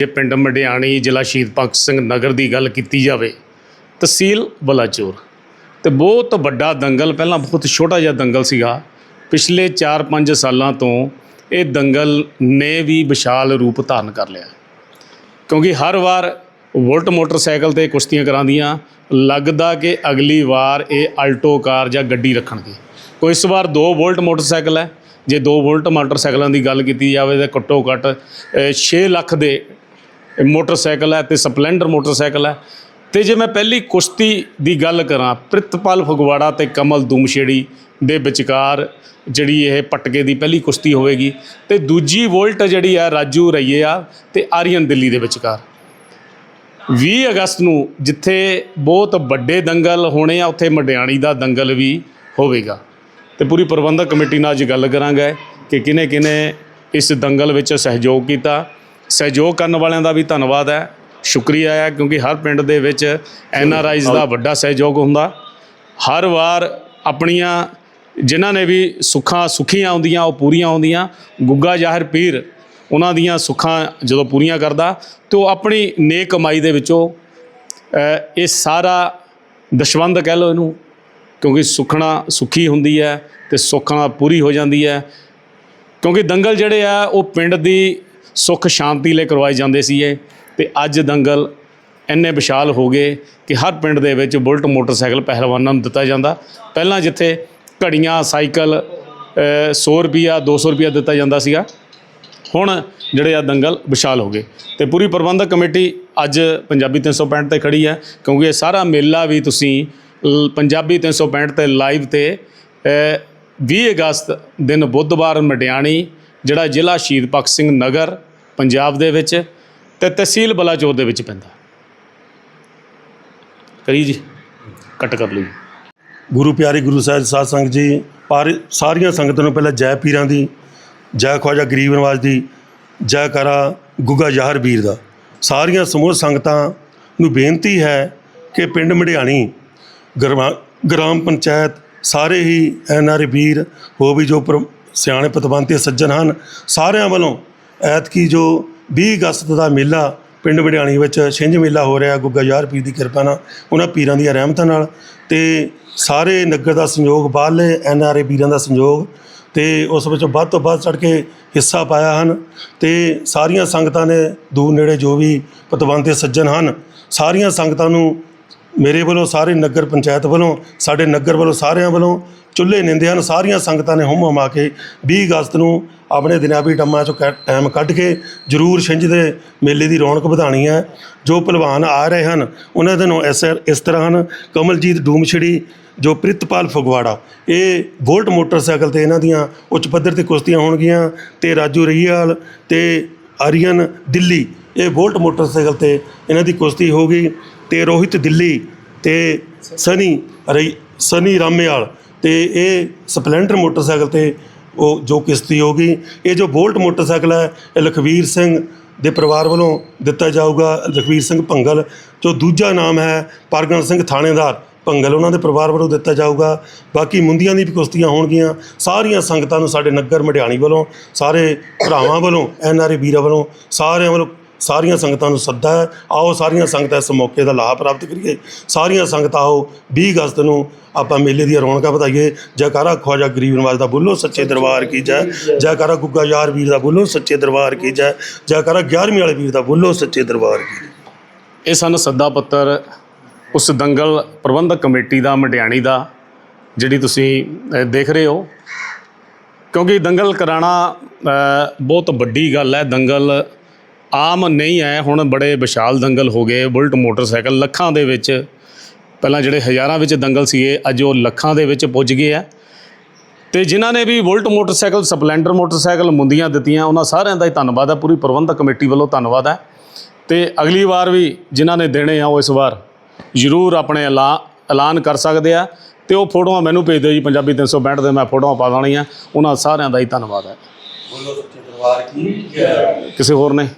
ਜੇ ਪਿੰਡ ਮਡਿਆਣੀ ਜ਼ਿਲ੍ਹਾ ਸ਼ਹੀਦ ਭਗਤ ਸਿੰਘ ਨਗਰ ਦੀ ਗੱਲ ਕੀਤੀ ਜਾਵੇ, ਤਹਿਸੀਲ ਬਲਾਚੌਰ। ਤੇ ਬਹੁਤ ਵੱਡਾ ਦੰਗਲ, ਪਹਿਲਾਂ ਬਹੁਤ ਛੋਟਾ ਜਿਹਾ ਦੰਗਲ ਸੀਗਾ। ਪਿਛਲੇ 4-5 ਸਾਲਾਂ ਤੋਂ ਇਹ ਦੰਗਲ ਨੇ ਵੀ ਵਿਸ਼ਾਲ ਰੂਪ ਧਾਰਨ ਕਰ ਲਿਆ। ਕਿਉਂਕਿ ਹਰ ਵਾਰ ਵੋਲਟ ਮੋਟਰਸਾਈਕਲ ਤੇ ਕੁਸ਼ਤੀਆਂ ਕਰਾਉਂਦੀਆਂ, ਲੱਗਦਾ ਕਿ ਅਗਲੀ ਵਾਰ ਇਹ ਆਲਟੋ ਕਾਰ ਜਾਂ ਗੱਡੀ ਰੱਖਣਗੇ। ਕੋਈ ਇਸ ਵਾਰ 2 ਵੋਲਟ ਮੋਟਰਸਾਈਕਲ ਹੈ। ਜੇ 2 ਵੋਲਟ ਮੋਟਰਸਾਈਕਲਾਂ ਦੀ ਗੱਲ ਕੀਤੀ ਜਾਵੇ ਤਾਂ ਘੱਟੋ ਘੱਟ 6 ਲੱਖ ਦੇ ਮੋਟਰਸਾਈਕਲ ਹੈ ਤੇ ਸਪਲੈਂਡਰ ਮੋਟਰਸਾਈਕਲ ਹੈ। ਤੇ ਜੇ ਮੈਂ ਪਹਿਲੀ ਕੁਸ਼ਤੀ ਦੀ ਗੱਲ ਕਰਾਂ, ਪ੍ਰਿਤਪਾਲ ਫਗਵਾੜਾ ਤੇ ਕਮਲ ਦੂਮਛੇੜੀ ਦੇ ਵਿਚਕਾਰ ਜਿਹੜੀ ਇਹ ਪਟਕੇ ਦੀ ਪਹਿਲੀ ਕੁਸ਼ਤੀ ਹੋਵੇਗੀ ਤੇ ਦੂਜੀ ਵੋਲਟ ਜਿਹੜੀ ਆ, ਰਾਜੂ ਰਈਆ ਤੇ ਆਰੀਅਨ ਦਿੱਲੀ ਦੇ ਵਿਚਕਾਰ। 20 ਅਗਸਤ ਨੂੰ ਜਿੱਥੇ ਬਹੁਤ ਵੱਡੇ ਦੰਗਲ ਹੋਣੇ ਆ, ਉੱਥੇ ਮਡਿਆਣੀ ਦਾ ਦੰਗਲ ਵੀ ਹੋਵੇਗਾ। ਤੇ ਪੂਰੀ ਪ੍ਰਬੰਧਕ ਕਮੇਟੀ ਨਾਲ ਅੱਜ ਗੱਲ ਕਰਾਂਗੇ ਕਿ ਕਿਨੇ ਕਿਨੇ ਇਸ ਦੰਗਲ ਵਿੱਚ ਸਹਿਯੋਗ ਕੀਤਾ। ਸਹਿਯੋਗ ਕਰਨ ਵਾਲਿਆਂ ਦਾ ਵੀ ਧੰਨਵਾਦ ਹੈ। ਸ਼ੁਕਰੀਆ ਹੈ ਕਿਉਂਕਿ ਹਰ ਪਿੰਡ ਦੇ ਵਿੱਚ ਐਨ ਆਰ ਆਈਜ਼ ਦਾ ਵੱਡਾ ਸਹਿਯੋਗ ਹੁੰਦਾ। ਹਰ ਵਾਰ ਆਪਣੀਆਂ ਜਿਨ੍ਹਾਂ ਨੇ ਵੀ ਸੁੱਖਾਂ ਸੁਖੀਆਂ ਆਉਂਦੀਆਂ ਉਹ ਪੂਰੀਆਂ ਆਉਂਦੀਆਂ ਗੁੱਗਾ ਜ਼ਾਹਿਰ ਪੀਰ ਉਹਨਾਂ ਦੀਆਂ ਸੁੱਖਾਂ ਜਦੋਂ ਪੂਰੀਆਂ ਕਰਦਾ ਤੇ ਉਹ ਆਪਣੀ ਨੇਕ ਕਮਾਈ ਦੇ ਵਿੱਚੋਂ ਇਹ ਸਾਰਾ ਦਸ਼ਵੰਦ ਕਹਿ ਲਓ ਇਹਨੂੰ ਕਿਉਂਕਿ ਸੁਖਣਾ ਸੁਖੀ ਹੁੰਦੀ ਹੈ ਤੇ ਸੁੱਖਣਾ ਪੂਰੀ ਹੋ ਜਾਂਦੀ ਹੈ। ਕਿਉਂਕਿ ਦੰਗਲ ਜਿਹੜੇ ਆ ਉਹ ਪਿੰਡ ਦੀ ਸੁੱਖ ਸ਼ਾਂਤੀ ਲਈ ਕਰਵਾਏ ਜਾਂਦੇ ਸੀ ਇਹ ਤੇ ਅੱਜ ਦੰਗਲ ਇੰਨੇ ਵਿਸ਼ਾਲ ਹੋ ਗਏ ਕਿ ਹਰ ਪਿੰਡ ਦੇ ਵਿੱਚ ਬੁਲਟ ਮੋਟਰਸਾਈਕਲ ਪਹਿਲਵਾਨਾਂ ਨੂੰ ਦਿੱਤਾ ਜਾਂਦਾ। ਪਹਿਲਾਂ ਜਿੱਥੇ ਘੜੀਆਂ ਸਾਈਕਲ ਅ, 100 ਰੁਪਿਆ 200 ਰੁਪਿਆ ਦਿੱਤਾ ਜਾਂਦਾ ਸੀਗਾ ਹੁਣ ਜਿਹੜੇ ਆ ਦੰਗਲ ਵਿਸ਼ਾਲ ਹੋ ਗਏ। ਤੇ ਪੂਰੀ ਪ੍ਰਬੰਧਕ ਕਮੇਟੀ ਅੱਜ ਪੰਜਾਬੀ 365 ਤੇ ਖੜੀ ਹੈ ਕਿਉਂਕਿ ਇਹ ਸਾਰਾ ਮੇਲਾ ਵੀ ਤੁਸੀਂ ਲ- ਪੰਜਾਬੀ 365 ਤੇ ਲਾਈਵ ਤੇ ਅ, 20 ਅਗਸਤ ਦਿਨ ਬੁੱਧਵਾਰ ਮਡਿਆਣੀ ਜਿਹੜਾ ਜ਼ਿਲ੍ਹਾ ਸ਼ਹੀਦ ਭਗਤ ਸਿੰਘ ਨਗਰ ਪੰਜਾਬ ਦੇ ਵਿੱਚ ਤੇ ਤਹਿਸੀਲ ਬਲਾਚੌਰ ਦੇ ਵਿੱਚ ਪੈਂਦਾ। ਕਰੀ ਜੀ, ਕੱਟ ਕਰ ਲਈ ਗੁਰੂ ਪਿਆਰੇ ਗੁਰੂ ਸਾਹਿਬ ਸਾਧ ਸੰਗਤ ਜੀ, ਪਰ ਸਾਰੀਆਂ ਸੰਗਤਾਂ ਨੂੰ ਪਹਿਲਾਂ ਜੈ ਪੀਰਾਂ ਦੀ, ਜੈ ਖਵਾਜਾ ਗਰੀਬ ਨਵਾਜ ਦੀ, ਜੈ ਕਰਾ ਗੁੱਗਾ ਜ਼ਾਹਰ ਵੀਰ ਦਾ। ਸਾਰੀਆਂ ਸਮੂਹ ਸੰਗਤਾਂ ਨੂੰ ਬੇਨਤੀ ਹੈ ਕਿ ਪਿੰਡ ਮੜਿਆਣੀ, ਗਰਮਾ- ਗ੍ਰਾਮ ਪੰਚਾਇਤ, ਸਾਰੇ ਹੀ ਐਨਆਰ ਵੀਰ ਹੋ ਵੀ ਜੋ ਪਰ- ਸਿਆਣੇ ਪਤਵੰਤੇ ਸੱਜਣ ਹਨ, ਸਾਰਿਆਂ ਵੱਲੋਂ ਐਤਕੀ ਜੋ 20 ਅਗਸਤ ਦਾ ਮੇਲਾ ਪਿੰਡ ਵਡਿਆਣੀ ਵਿੱਚ ਛਿੰਝ ਮੇਲਾ ਹੋ ਰਿਹਾ, ਗੁੱਗਾ ਯਾਰ ਪੀਰ ਦੀ ਕਿਰਪਾ ਨਾਲ, ਉਹਨਾਂ ਪੀਰਾਂ ਦੀਆਂ ਰਹਿਮਤਾਂ ਨਾਲ ਤੇ ਸਾਰੇ ਨਗਰ ਦਾ ਸੰਯੋਗ, ਬਾਹਰਲੇ ਐਨ ਆਰ ਏ ਵੀਰਾਂ ਦਾ ਸੰਯੋਗ ਤੇ ਉਸ ਵਿੱਚ ਵੱਧ ਤੋਂ ਵੱਧ ਚੜ ਕੇ ਹਿੱਸਾ ਪਾਇਆ ਹਨ ਤੇ ਸਾਰੀਆਂ ਸੰਗਤਾਂ ਨੇ ਦੂਰ ਨੇੜੇ ਜੋ ਵੀ ਪਤਵੰਤੇ ਸੱਜਣ ਹਨ, ਸਾਰੀਆਂ ਸੰਗਤਾਂ ਨੂੰ ਮੇਰੇ ਵੱਲੋਂ, ਸਾਰੇ ਨਗਰ ਪੰਚਾਇਤ ਵੱਲੋਂ, ਸਾਡੇ ਨਗਰ ਵੱਲੋਂ, ਸਾਰਿਆਂ ਵੱਲੋਂ ਚੁੱਲ੍ਹੇ ਨਿੰਦੇ ਹਨ, ਸਾਰੀਆਂ ਸੰਗਤਾਂ ਨੇ ਹੁੰਮ ਹਮਾ ਕੇ 20 ਅਗਸਤ ਨੂੰ ਆਪਣੇ ਦਿਨਾਵੀ ਟੰਮਾਂ ਚੋਂ ਕ ਟਾਈਮ ਕੱਢ ਕੇ ਜ਼ਰੂਰ ਛਿੰਝ ਦੇ ਮੇਲੇ ਦੀ ਰੌਣਕ ਵਧਾਣੀ ਹੈ। ਜੋ ਪਹਿਲਵਾਨ ਆ ਰਹੇ ਹਨ, ਉਹਨਾਂ ਦੇ ਨੂੰ ਇਸ ਇਸ ਤਰ੍ਹਾਂ ਹਨ, ਕਮਲਜੀਤ ਡੂਮਛੜੀ, ਜੋ ਪ੍ਰਿਤਪਾਲ ਫਗਵਾੜਾ। ਇਹ ਵੋਲਟ ਮੋਟਰਸਾਈਕਲ ਤੇ ਇਹਨਾਂ ਦੀਆਂ ਉੱਚ ਪੱਧਰ ਤੇ ਕੁਸ਼ਤੀਆਂ ਹੋਣਗੀਆਂ ਤੇ ਰਾਜੂ ਰਹੀਆਲ ਤੇ ਆਰੀਅਨ ਦਿੱਲੀ, ਇਹ ਵੋਲਟ ਮੋਟਰਸਾਈਕਲ ਤੇ ਇਹਨਾਂ ਦੀ ਕੁਸ਼ਤੀ ਹੋਗੀ ਤੇ ਰੋਹਿਤ ਦਿੱਲੀ ਤੇ ਸਨੀ ਰਈ, ਸਨੀ ਰਾਮੇਵਾਲ ਤੇ ਇਹ ਸਪਲੈਂਡਰ ਮੋਟਰਸਾਈਕਲ ਤੇ ਉਹ ਜੋ ਕਿਸ਼ਤੀ ਹੋਗੀ ਇਹ ਜੋ ਬੋਲਟ ਮੋਟਰਸਾਈਕਲ ਹੈ, ਇਹ ਲਖਵੀਰ ਸਿੰਘ ਦੇ ਪਰਿਵਾਰ ਵੱਲੋਂ ਦਿੱਤਾ ਜਾਊਗਾ। ਲਖਵੀਰ ਸਿੰਘ ਭੰਗਲ, ਜੋ ਦੂਜਾ ਨਾਮ ਹੈ ਪਰਗਨ ਸਿੰਘ ਥਾਣੇਦਾਰ, ਭੰਗਲ ਉਹਨਾਂ ਦੇ ਪਰਿਵਾਰ ਵੱਲੋਂ ਦਿੱਤਾ ਜਾਊਗਾ। ਬਾਕੀ ਮੁੰਦੀਆਂ ਦੀ ਵੀ ਕੁਸ਼ਤੀਆਂ ਹੋਣਗੀਆਂ। ਸਾਰੀਆਂ ਸੰਗਤਾਂ ਨੂੰ ਸਾਡੇ ਨਗਰ ਮਢਿਆਣੀ ਵੱਲੋਂ, ਸਾਰੇ ਭਰਾਵਾਂ ਵੱਲੋਂ ਐਨਆਰਏ ਵੀਰਾਂ ਵੱਲੋਂ, ਸਾਰਿਆਂ ਵੱਲੋਂ ਸਾਰੀਆਂ ਸੰਗਤਾਂ ਨੂੰ ਸੱਦਾ ਹੈ, ਆਓ ਸਾਰੀਆਂ ਸੰਗਤਾਂ ਇਸ ਮੌਕੇ ਦਾ ਲਾਭ ਪ੍ਰਾਪਤ ਕਰੀਏ। ਸਾਰੀਆਂ ਸੰਗਤਾਂ ਆਓ 20 ਅਗਸਤ ਨੂੰ ਆਪਾਂ ਮੇਲੇ ਦੀਆਂ ਰੌਣਕਾਂ ਵਧਾਈਏ। ਜੈਕਾਰਾ ਖਵਾਜਾ ਗਰੀਬ ਨਵਾਜ ਦਾ ਬੋਲੋ, ਸੱਚੇ ਦਰਬਾਰ ਕੀ ਜੈ। ਜੈਕਾਰਾ ਗੁੱਗਾ ਯਾਰ ਵੀਰ ਦਾ ਬੋਲੋ, ਸੱਚੇ ਦਰਬਾਰ ਕੀ ਜੈ। ਜੈਕਾਰਾ 11ਵੀਂ ਵਾਲੇ ਵੀਰ ਦਾ ਬੋਲੋ, ਸੱਚੇ ਦਰਬਾਰ ਕੀ ਇਹ ਸਨ ਸੱਦਾ ਪੱਤਰ ਉਸ ਦੰਗਲ ਪ੍ਰਬੰਧਕ ਕਮੇਟੀ ਦਾ, ਮਡਿਆਣੀ ਦਾ, ਜਿਹੜੀ ਤੁਸੀਂ ਦੇਖ ਰਹੇ ਹੋ। ਕਿਉਂਕਿ ਦੰਗਲ ਕਰਾਣਾ ਬਹੁਤ ਵੱਡੀ ਗੱਲ ਹੈ। ਦੰਗਲ ਆਮ ਨਹੀਂ ਹੈ ਹੁਣ ਬੜੇ ਵਿਸ਼ਾਲ ਦੰਗਲ ਹੋ ਗਏ ਬੁਲਟ ਮੋਟਰਸਾਈਕਲ ਲੱਖਾਂ ਦੇ ਵਿੱਚ। ਪਹਿਲਾਂ ਜਿਹੜੇ ਹਜ਼ਾਰਾਂ ਵਿੱਚ ਦੰਗਲ ਸੀਗੇ ਅੱਜ ਉਹ ਲੱਖਾਂ ਦੇ ਵਿੱਚ ਪੁੱਜ ਗਏ ਆ। ਤੇ ਜਿਨ੍ਹਾਂ ਨੇ ਵੀ ਬੁਲਟ ਮੋਟਰਸਾਈਕਲ ਸਪਲੈਂਡਰ ਮੋਟਰਸਾਈਕਲ ਮੁੰਦੀਆਂ ਦਿੱਤੀਆਂ ਉਹਨਾਂ ਸਾਰਿਆਂ ਦਾ ਹੀ ਧੰਨਵਾਦ ਹੈ ਪੂਰੀ ਪ੍ਰਬੰਧਕ ਕਮੇਟੀ ਵੱਲੋਂ ਧੰਨਵਾਦ ਹੈ। ਤੇ ਅਗਲੀ ਵਾਰ ਵੀ ਜਿਨ੍ਹਾਂ ਨੇ ਦੇਣੇ ਆ ਉਹ ਇਸ ਵਾਰ ਜ਼ਰੂਰ ਆਪਣੇ ਐਲਾ- ਐਲਾਨ ਕਰ ਸਕਦੇ ਆ। ਤੇ ਉਹ ਫੋਟੋਆਂ ਮੈਨੂੰ ਭੇਜ ਦਿਓ ਜੀ ਪੰਜਾਬੀ 365 ਦੇ ਮੈਂ ਫੋਟੋਆਂ ਪਾ ਦੇਣੀਆਂ ਉਹਨਾਂ ਸਾਰਿਆਂ ਦਾ ਹੀ ਧੰਨਵਾਦ ਹੈ। ਬੋਲੋ ਸੱਚੇ ਦਰਬਾਰ ਕੀ ਕਿਸੇ ਹੋਰ ਨੇ?